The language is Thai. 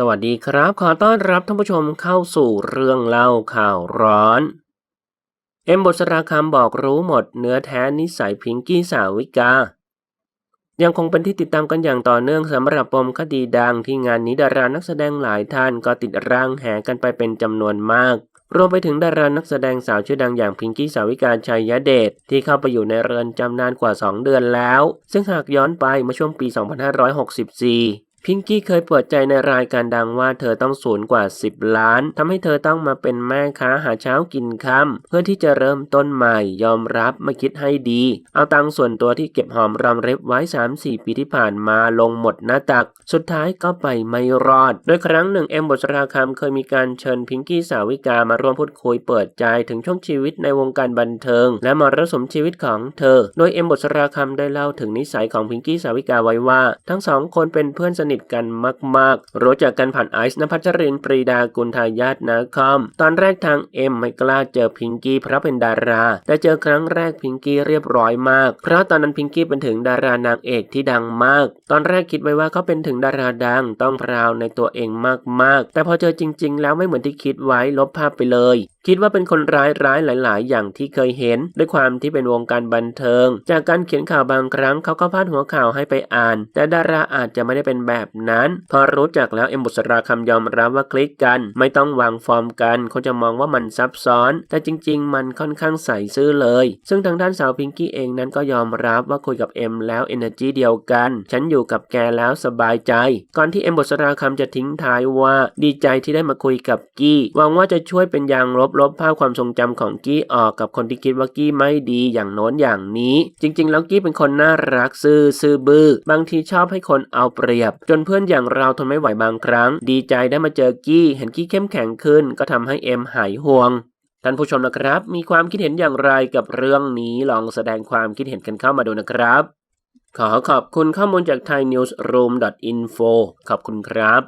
สวัสดีครับ ขอต้อนรับท่านผู้ชมเข้าสู่เรื่องเล่าข่าวร้อน เอ็มบทสราคำบอกรู้หมดเนื้อแท้นิสัยพิงกี้สาวิกา ยังคงเป็นที่ติดตามกันอย่างต่อเนื่องสำหรับปมคดีดังที่งานนี้ดารานักแสดงหลายท่านก็ติดร่างแหกันไปเป็นจำนวนมากรวมไปถึงดารานักแสดงสาวชื่อดังอย่างพิงกี้สาวิกาชัยยเดชที่เข้าไปอยู่ในเรือนจำนานกว่า 2 เดือนแล้ว ซึ่งหากย้อนไปเมื่อช่วงปี 2564 พิงกี้เคยเปิดใจในรายการดังว่าเธอต้องสูญกว่า 10 ล้านทำให้เธอต้องมาเป็นแม่ค้าหาเช้ากินค่ำเพื่อที่จะเริ่มต้นใหม่ ยอมรับม่คิดให้ดี เอาตังส่วนตัวที่เก็บหอมรอมริบไว้ 3-4 ปีที่ผ่านมาลงหมดหน้าตัก สุดท้ายก็ไปไม่รอด โดยครั้งหนึ่งเอ็มบทสราคำเคยมีการเชิญพิงกี้สาวิกามาร่วมพูดคุยเปิดใจถึงช่วงชีวิตในวงการบันเทิง และมรสุมชีวิตของเธอ โดยเอ็มบทสราคำได้เล่าถึงนิสัยของพิงกี้สาวิกาไว้ว่า ทั้งสองคนเป็นเพื่อนสนิทกันมาก ๆ รู้จักกันผ่านไอซ์นภัชรินทร์ปรีดากุลทายาทนาคอม ตอนแรกทางเอ็มไม่กล้าเจอพิงกี้เพราะเป็นดารา แต่เจอครั้งแรกพิงกี้เรียบร้อยมาก เพราะตอนนั้นพิงกี้เป็นถึงดารานางเอกที่ดังมาก ตอนแรกคิดไว้ว่าเขาเป็นถึงดาราดังต้องพราวในตัวเองมากๆ แต่พอเจอจริง ๆ แล้วไม่เหมือนที่คิดไว้ลบภาพไปเลย คิดว่าเป็นคนร้ายร้ายหลาย ๆ อย่างที่เคยเห็น ด้วยความที่เป็นวงการบันเทิง จากการเขียนข่าวบางครั้งเขาก็พาดหัวข่าวให้ไปอ่าน แต่ดาราอาจจะไม่ได้เป็นแบบนั้น พอรู้จักแล้วเอ็มบุษราคำยอมรับว่าคลิกกัน ไม่ต้องวางฟอร์มกันเขาจะมองว่ามันซับซ้อน แต่จริง ๆ มันค่อนข้างใส่ซื่อเลย ซึ่งทางด้านสาวพิงกี้เองนั้นก็ยอมรับว่าคุยกับเอ็มแล้วเอเนอร์จีเดียวกัน ฉันอยู่กับแกแล้วสบายใจ ก่อนที่เอ็มบุษราคำจะทิ้งท้ายว่า ดีใจที่ได้มาคุยกับกี้หวังว่าจะช่วยเป็นยางลบลบภาพความทรงจำของกี้ออกกับคนที่คิดว่ากี้ไม่ดีอย่างโน้นอย่างนี้ จริง ๆ แล้วกี้เป็นคนน่ารักซื่อซื่อบื้อบางทีชอบให้คนเอาเปรียบ จนเพื่อนอย่างเราทนไม่ไหวบางครั้ง ดีใจได้มาเจอกี้เห็นกี้เข้มแข็งขึ้น ก็ทำให้เอ็มหายห่วงท่านผู้ชมนะครับ มีความคิดเห็นอย่างไรกับเรื่องนี้ลองแสดงความคิดเห็นกันเข้ามาดูนะครับ ขอขอบคุณข้อมูลจาก thainewsroom.info ขอบคุณครับ